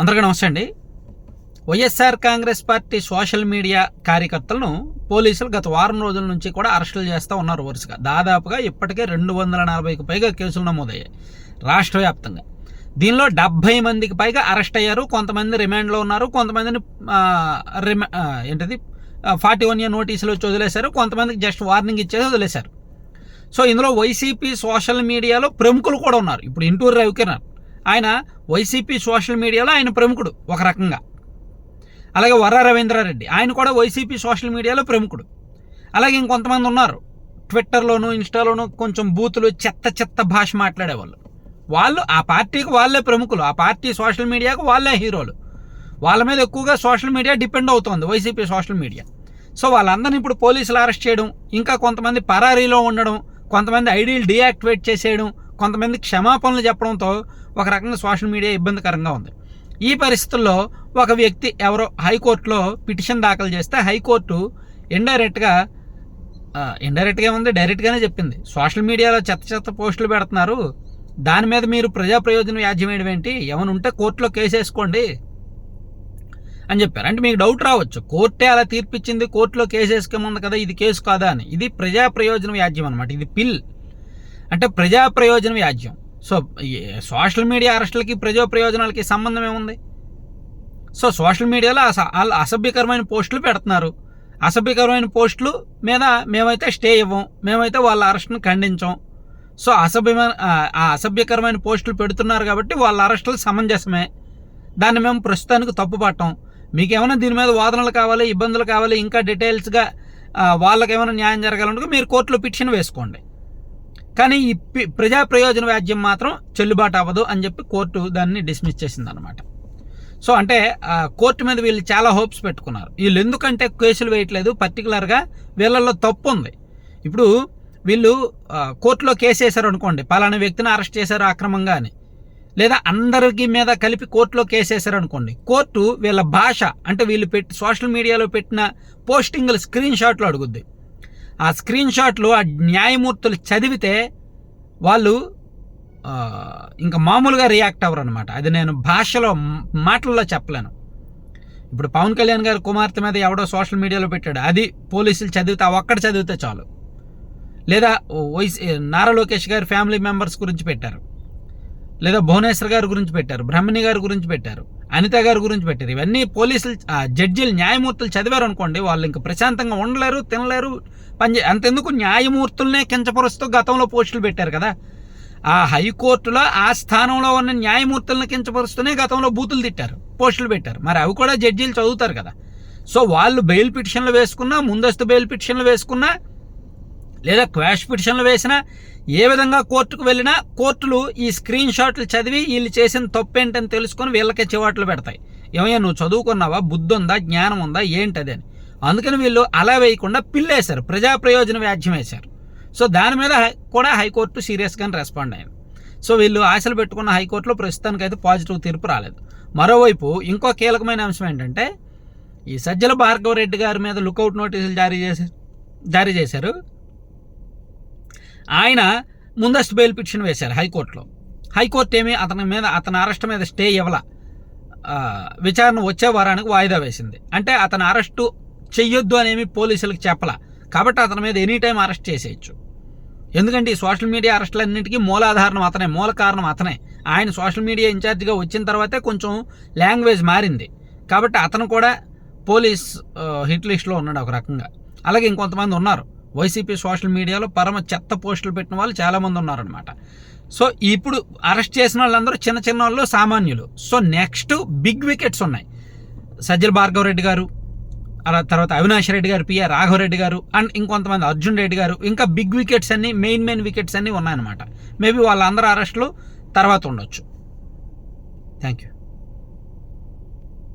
అందరికీ నమస్తే అండి. YSR Congress party social media కార్యకర్తలను పోలీసులు గత వారం రోజుల నుంచి కూడా అరెస్టులు చేస్తూ ఉన్నారు వరుసగా. దాదాపుగా ఇప్పటికే రెండు వందల నలభైకి పైగా కేసులు నమోదయ్యాయి రాష్ట్ర వ్యాప్తంగా. దీనిలో డెబ్బై మందికి పైగా అరెస్ట్ అయ్యారు. కొంతమంది రిమాండ్లో ఉన్నారు. కొంతమందిని రిమా ఏంటిది? ఫార్టీ వన్ ఇయర్ నోటీసులు వచ్చి వదిలేశారు. కొంతమందికి జస్ట్ వార్నింగ్ ఇచ్చేసి వదిలేశారు. సో ఇందులో వైసీపీ సోషల్ మీడియాలో ప్రముఖులు కూడా ఉన్నారు. ఇప్పుడు ఇంటూరు రవికిరణ్. ఆయన వైసీపీ సోషల్ మీడియాలో ఆయన ప్రముఖుడు ఒక రకంగా. అలాగే వర్ర రవీంద్రారెడ్డి ఆయన కూడా వైసీపీ సోషల్ మీడియాలో ప్రముఖుడు. అలాగే ఇంకొంతమంది ఉన్నారు. ట్విట్టర్లోను ఇన్స్టాలోను కొంచెం బూతులు చెత్త చెత్త భాష మాట్లాడేవాళ్ళు. వాళ్ళు ఆ పార్టీకి వాళ్ళే ప్రముఖులు. ఆ పార్టీ సోషల్ మీడియాకు వాళ్ళే హీరోలు. వాళ్ళ మీద ఎక్కువగా సోషల్ మీడియా డిపెండ్ అవుతోంది వైసీపీ సోషల్ మీడియా. సో వాళ్ళందరినీ ఇప్పుడు పోలీసులు అరెస్ట్ చేయడం ఇంకా కొంతమంది పరారీలో ఉండడం కొంతమంది ఐడీలు డీయాక్టివేట్ చేసేయడం కొంతమంది క్షమాపణలు చెప్పడంతో ఒక రకంగా సోషల్ మీడియా ఇబ్బందికరంగా ఉంది. ఈ పరిస్థితుల్లో ఒక వ్యక్తి ఎవరో హైకోర్టులో పిటిషన్ దాఖలు చేస్తే హైకోర్టు ఇండైరెక్ట్గా ఇండైరెక్ట్గా ఉంది డైరెక్ట్గానే చెప్పింది. సోషల్ మీడియాలో చెత్త చెత్త పోస్టులు పెడుతున్నారు. దాని మీద మీరు ప్రజా ప్రయోజనం వ్యాజ్యం ఏంటి? ఏమైనా ఉంటే కోర్టులో కేసు వేసుకోండి అని చెప్పారు. అంటే మీకు డౌట్ రావచ్చు. కోర్టే అలా తీర్పిచ్చింది కోర్టులో కేసు వేసుకోమంది కదా ఇది కేసు కాదా అని. ఇది ప్రజా ప్రయోజనం వ్యాజ్యం అనమాట ఇది పిల్. అంటే ప్రజా ప్రయోజన వ్యాజ్యం సో సోషల్ మీడియా అరెస్టులకి ప్రజా ప్రయోజనాలకి సంబంధం ఏముంది? సో సోషల్ మీడియాలో అస వాళ్ళు అసభ్యకరమైన పోస్టులు పెడుతున్నారు. అసభ్యకరమైన పోస్టులు మీద మేమైతే స్టే ఇవ్వం మేమైతే వాళ్ళ అరెస్ట్ను ఖండించాం. సో అసభ్యమైన ఆ- అసభ్యకరమైన పోస్టులు పెడుతున్నారు కాబట్టి వాళ్ళ అరెస్టులు సమంజసమే. దాన్ని మేము ప్రస్తుతానికి తప్పుపట్టాం. మీకేమైనా దీని మీద వాదనలు కావాలి ఇబ్బందులు కావాలి ఇంకా డీటెయిల్స్గా వాళ్ళకేమైనా న్యాయం జరగాలంటే మీరు కోర్టులో పిటిషన్ వేసుకోండి. కానీ ఈ ప్రజా ప్రయోజన వ్యాజ్యం మాత్రం చెల్లుబాటు అవ్వదు అని చెప్పి కోర్టు దాన్ని డిస్మిస్ చేసింది అనమాట సో అంటే కోర్టు మీద వీళ్ళు చాలా హోప్స్ పెట్టుకున్నారు. వీళ్ళు ఎందుకంటే కేసులు వేయట్లేదు పర్టికులర్గా వీళ్ళల్లో తప్పు ఉంది. ఇప్పుడు వీళ్ళు కోర్టులో కేసు వేశారు అనుకోండి పలానా వ్యక్తిని అరెస్ట్ చేశారు అక్రమంగా అని. లేదా అందరికి మీద కలిపి కోర్టులో కేసు వేశారు అనుకోండి కోర్టు వీళ్ళ భాష అంటే వీళ్ళు పెట్టి సోషల్ మీడియాలో పెట్టిన పోస్టింగ్లు స్క్రీన్ షాట్లు అడుగుద్ది. ఆ స్క్రీన్ షాట్లు ఆ న్యాయమూర్తులు చదివితే వాళ్ళు ఇంకా మామూలుగా రియాక్ట్ అవ్వరు అనమాట అది నేను భాషలో మాటల్లో చెప్పలేను. ఇప్పుడు పవన్ కళ్యాణ్ గారి కుమార్తె మీద ఎవడో సోషల్ మీడియాలో పెట్టాడు. అది పోలీసులు చదివితే ఆ ఒక్కటి చదివితే చాలు. లేదా వైసీ నారా లోకేష్ గారి ఫ్యామిలీ మెంబర్స్ గురించి పెట్టారు. లేదా భువనేశ్వర్ గారి గురించి పెట్టారు. బ్రహ్మణి గారి గురించి పెట్టారు. అనిత గారి గురించి పెట్టారు. ఇవన్నీ పోలీసులు జడ్జీలు జడ్జిలు న్యాయమూర్తులు చదివారు అనుకోండి వాళ్ళు ఇంకా ప్రశాంతంగా ఉండలేరు తినలేరు పని అంతెందుకు న్యాయమూర్తులనే కించపరుస్తూ గతంలో పోస్టులు పెట్టారు కదా. ఆ హైకోర్టులో ఆ స్థానంలో ఉన్న న్యాయమూర్తులను కించపరుస్తూనే గతంలో బూతులు తిట్టారు పోస్టులు పెట్టారు. మరి అవి కూడా జడ్జీలు చదువుతారు కదా. సో వాళ్ళు బెయిల్ పిటిషన్లు వేసుకున్నా ముందస్తు బెయిల్ పిటిషన్లు వేసుకున్నా లేదా క్వాష్ పిటిషన్లు వేసినా ఏ విధంగా కోర్టుకు వెళ్ళినా కోర్టులు ఈ స్క్రీన్ షాట్లు చదివి వీళ్ళు చేసిన తప్పేంటని తెలుసుకొని వీళ్ళకే చివాట్లు పెడతాయి. ఏమయ్యా నువ్వు చదువుకున్నావా? బుద్ధి ఉందా జ్ఞానం ఉందా ఏంటది అని. అందుకని వీళ్ళు అలా వేయకుండా పిల్లేశారు. ప్రజా ప్రయోజన వ్యాజ్యం వేశారు. సో దాని మీద హై- కూడా హైకోర్టు సీరియస్గానే రెస్పాండ్ అయింది. సో వీళ్ళు ఆశలు పెట్టుకున్న హైకోర్టులో ప్రస్తుతానికైతే పాజిటివ్ తీర్పు రాలేదు. మరోవైపు ఇంకో కీలకమైన అంశం ఏంటంటే ఈ సజ్జల భార్గవ రెడ్డి గారి మీద లుకౌట్ నోటీసులు జారీ చేసి జారీ చేశారు. ఆయన ముందస్తు బెయిల్ పిటిషన్ వేశారు హైకోర్టులో. హైకోర్టు ఏమి అతని మీద అతని అరెస్ట్ మీద స్టే ఇవ్వాల. విచారణ వచ్చే వారానికి వాయిదా వేసింది. అంటే అతను అరెస్టు చెయ్యొద్దు అనేమి పోలీసులకు చెప్పలా. కాబట్టి అతని మీద ఎనీ టైం అరెస్ట్ చేసేయచ్చు. ఎందుకంటే ఈ సోషల్ మీడియా అరెస్టులన్నింటికీ మూలాధారణం అతనే మూల కారణం అతనే. ఆయన సోషల్ మీడియా ఇన్ఛార్జిగా వచ్చిన తర్వాతే కొంచెం లాంగ్వేజ్ మారింది. కాబట్టి అతను కూడా పోలీస్ హిట్ లిస్ట్లో ఉన్నాడు ఒక రకంగా. అలాగే ఇంకొంతమంది ఉన్నారు. వైసీపీ సోషల్ మీడియాలో పరమ చెత్త పోస్టులు పెట్టిన వాళ్ళు చాలామంది ఉన్నారనమాట సో ఇప్పుడు అరెస్ట్ చేసిన వాళ్ళందరూ చిన్న చిన్న వాళ్ళు సామాన్యులు. సో నెక్స్ట్ బిగ్ వికెట్స్ ఉన్నాయి. సజ్జల భార్గవ రెడ్డి గారు అలా తర్వాత అవినాష్ రెడ్డి గారు పిఆర్ రాఘవరెడ్డి గారు అండ్ ఇంకొంతమంది అర్జున్ రెడ్డి గారు ఇంకా బిగ్ వికెట్స్ అన్ని మెయిన్ మెయిన్ వికెట్స్ అన్నీ ఉన్నాయన్నమాట. మేబీ వాళ్ళందరూ అరెస్టులు తర్వాత ఉండొచ్చు. Thank you